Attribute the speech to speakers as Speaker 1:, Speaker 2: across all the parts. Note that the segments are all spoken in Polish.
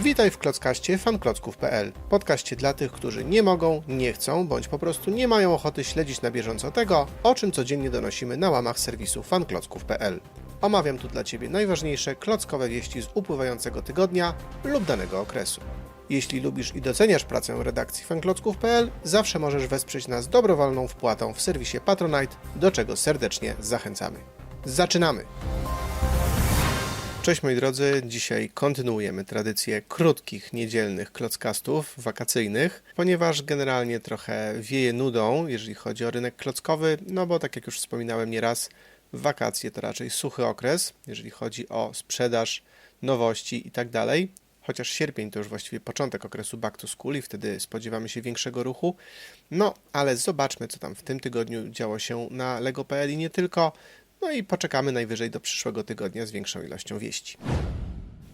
Speaker 1: Witaj w Klockaście fanklocków.pl, podcaście dla tych, którzy nie mogą, nie chcą, bądź po prostu nie mają ochoty śledzić na bieżąco tego, o czym codziennie donosimy na łamach serwisu fanklocków.pl. Omawiam tu dla Ciebie najważniejsze klockowe wieści z upływającego tygodnia lub danego okresu. Jeśli lubisz i doceniasz pracę redakcji fanklocków.pl, zawsze możesz wesprzeć nas dobrowolną wpłatą w serwisie Patronite, do czego serdecznie zachęcamy. Zaczynamy! Cześć moi drodzy, dzisiaj kontynuujemy tradycję krótkich, niedzielnych klockastów wakacyjnych, ponieważ generalnie trochę wieje nudą, jeżeli chodzi o rynek klockowy, no bo tak jak już wspominałem nieraz, wakacje to raczej suchy okres, jeżeli chodzi o sprzedaż, nowości i tak. Chociaż sierpień to już właściwie początek okresu back to school i wtedy spodziewamy się większego ruchu. No, ale zobaczmy, co tam w tym tygodniu działo się na Lego.pl i nie tylko. No i poczekamy najwyżej do przyszłego tygodnia z większą ilością wieści.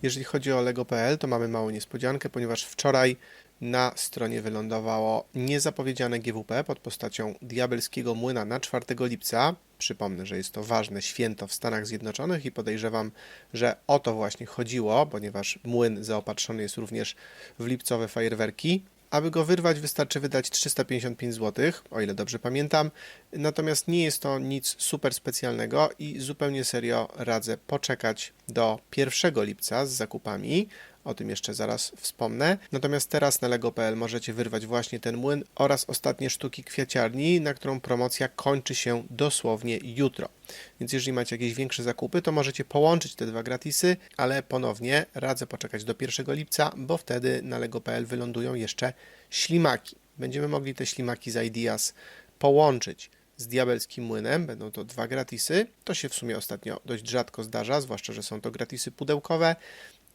Speaker 1: Jeżeli chodzi o Lego.pl, to mamy małą niespodziankę, ponieważ wczoraj na stronie wylądowało niezapowiedziane GWP pod postacią Diabelskiego Młyna na 4 lipca. Przypomnę, że jest to ważne święto w Stanach Zjednoczonych i podejrzewam, że o to właśnie chodziło, ponieważ młyn zaopatrzony jest również w lipcowe fajerwerki. Aby go wyrwać, wystarczy wydać 355 zł, o ile dobrze pamiętam. Natomiast nie jest to nic super specjalnego i zupełnie serio radzę poczekać do 1 lipca z zakupami. O tym jeszcze zaraz wspomnę. Natomiast teraz na lego.pl możecie wyrwać właśnie ten młyn oraz ostatnie sztuki kwiaciarni, na którą promocja kończy się dosłownie jutro. Więc jeżeli macie jakieś większe zakupy, to możecie połączyć te dwa gratisy, ale ponownie radzę poczekać do 1 lipca, bo wtedy na lego.pl wylądują jeszcze ślimaki. Będziemy mogli te ślimaki z Ideas połączyć z diabelskim młynem, będą to dwa gratisy. To się w sumie ostatnio dość rzadko zdarza, zwłaszcza, że są to gratisy pudełkowe.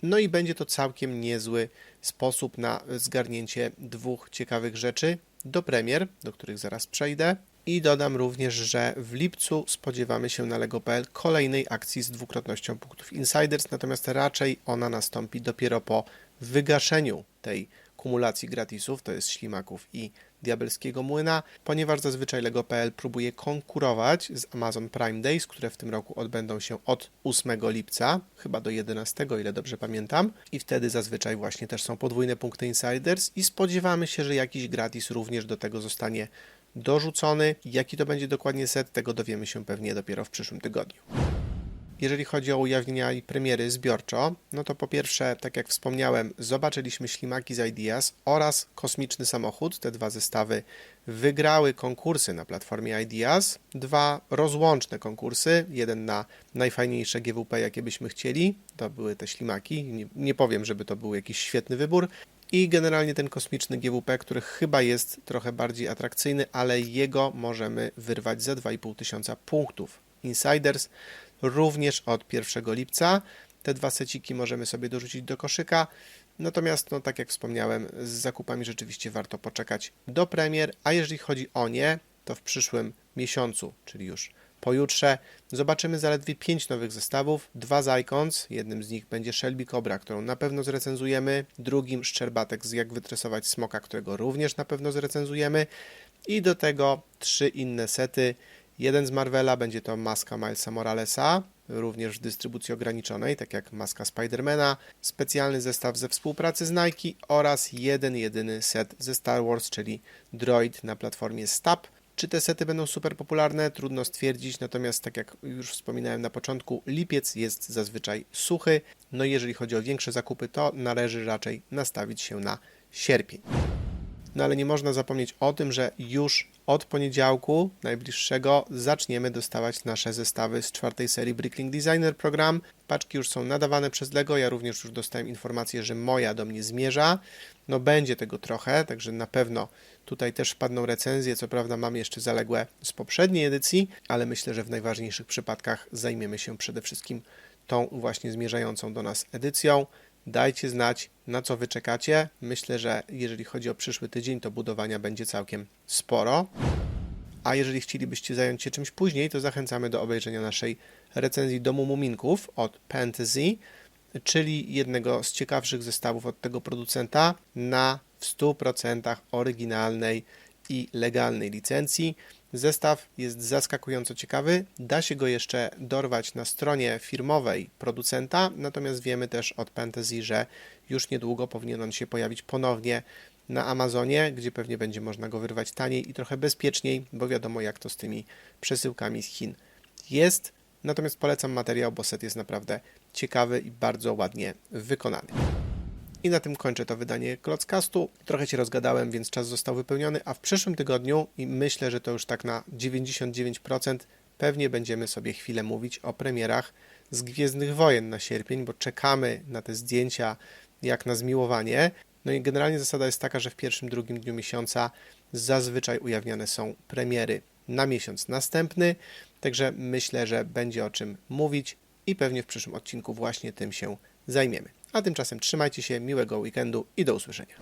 Speaker 1: No i będzie to całkiem niezły sposób na zgarnięcie dwóch ciekawych rzeczy do premier, do których zaraz przejdę. I dodam również, że w lipcu spodziewamy się na Lego.pl kolejnej akcji z dwukrotnością punktów Insiders, natomiast raczej ona nastąpi dopiero po wygaszeniu tej kumulacji gratisów, to jest ślimaków i diabelskiego młyna, ponieważ zazwyczaj Lego.pl próbuje konkurować z Amazon Prime Days, które w tym roku odbędą się od 8 lipca, chyba do 11, o ile dobrze pamiętam, i wtedy zazwyczaj właśnie też są podwójne punkty Insiders i spodziewamy się, że jakiś gratis również do tego zostanie dorzucony. Jaki to będzie dokładnie set, tego dowiemy się pewnie dopiero w przyszłym tygodniu. Jeżeli chodzi o ujawnienia i premiery zbiorczo, no to po pierwsze, tak jak wspomniałem, zobaczyliśmy ślimaki z Ideas oraz kosmiczny samochód. Te dwa zestawy wygrały konkursy na platformie Ideas. Dwa rozłączne konkursy. Jeden na najfajniejsze GWP, jakie byśmy chcieli. To były te ślimaki. Nie, nie powiem, żeby to był jakiś świetny wybór. I generalnie ten kosmiczny GWP, który chyba jest trochę bardziej atrakcyjny, ale jego możemy wyrwać za 2,5 tysiąca punktów. Insiders również od 1 lipca. Te dwa seciki możemy sobie dorzucić do koszyka. Natomiast, no, tak jak wspomniałem, z zakupami rzeczywiście warto poczekać do premier, a jeżeli chodzi o nie, to w przyszłym miesiącu, czyli już pojutrze, zobaczymy zaledwie 5 nowych zestawów, dwa z Icons, jednym z nich będzie Shelby Cobra, którą na pewno zrecenzujemy, drugim Szczerbatek z Jak wytresować smoka, którego również na pewno zrecenzujemy. I do tego trzy inne sety, Jeden z Marvela będzie to maska Milesa Moralesa, również w dystrybucji ograniczonej, tak jak maska Spidermana, specjalny zestaw ze współpracy z Nike oraz jeden jedyny set ze Star Wars, czyli Droid na platformie Stab. Czy te sety będą super popularne? Trudno stwierdzić, natomiast tak jak już wspominałem na początku, lipiec jest zazwyczaj suchy. No i jeżeli chodzi o większe zakupy, to należy raczej nastawić się na sierpień. No ale nie można zapomnieć o tym, że już od poniedziałku najbliższego zaczniemy dostawać nasze zestawy z czwartej serii Bricklink Designer Program. Paczki już są nadawane przez Lego, ja również już dostałem informację, że moja do mnie zmierza. No będzie tego trochę, także na pewno tutaj też wpadną recenzje, co prawda mam jeszcze zaległe z poprzedniej edycji, ale myślę, że w najważniejszych przypadkach zajmiemy się przede wszystkim tą właśnie zmierzającą do nas edycją. Dajcie znać, na co wy czekacie. Myślę, że jeżeli chodzi o przyszły tydzień, to budowania będzie całkiem sporo. A jeżeli chcielibyście zająć się czymś później, to zachęcamy do obejrzenia naszej recenzji Domu Muminków od Fantasy, czyli jednego z ciekawszych zestawów od tego producenta na w 100% oryginalnej i legalnej licencji. Zestaw jest zaskakująco ciekawy. Da się go jeszcze dorwać na stronie firmowej producenta, natomiast wiemy też od Fantasy, że już niedługo powinien on się pojawić ponownie na Amazonie, gdzie pewnie będzie można go wyrwać taniej i trochę bezpieczniej, bo wiadomo jak to z tymi przesyłkami z Chin jest. Natomiast polecam materiał, bo set jest naprawdę ciekawy i bardzo ładnie wykonany. I na tym kończę to wydanie Klockastu. Trochę się rozgadałem, więc czas został wypełniony, a w przyszłym tygodniu, i myślę, że to już tak na 99%, pewnie będziemy sobie chwilę mówić o premierach z Gwiezdnych Wojen na sierpień, bo czekamy na te zdjęcia jak na zmiłowanie. No i generalnie zasada jest taka, że w pierwszym, drugim dniu miesiąca zazwyczaj ujawniane są premiery na miesiąc następny, także myślę, że będzie o czym mówić i pewnie w przyszłym odcinku właśnie tym się zajmiemy. A tymczasem trzymajcie się, miłego weekendu i do usłyszenia.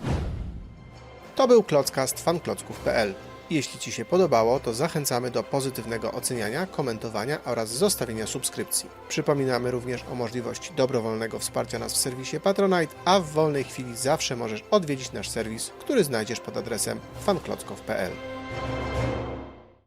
Speaker 1: To był Klockcast fanklocków.pl. Jeśli Ci się podobało, to zachęcamy do pozytywnego oceniania, komentowania oraz zostawienia subskrypcji. Przypominamy również o możliwości dobrowolnego wsparcia nas w serwisie Patronite, a w wolnej chwili zawsze możesz odwiedzić nasz serwis, który znajdziesz pod adresem fanklocków.pl.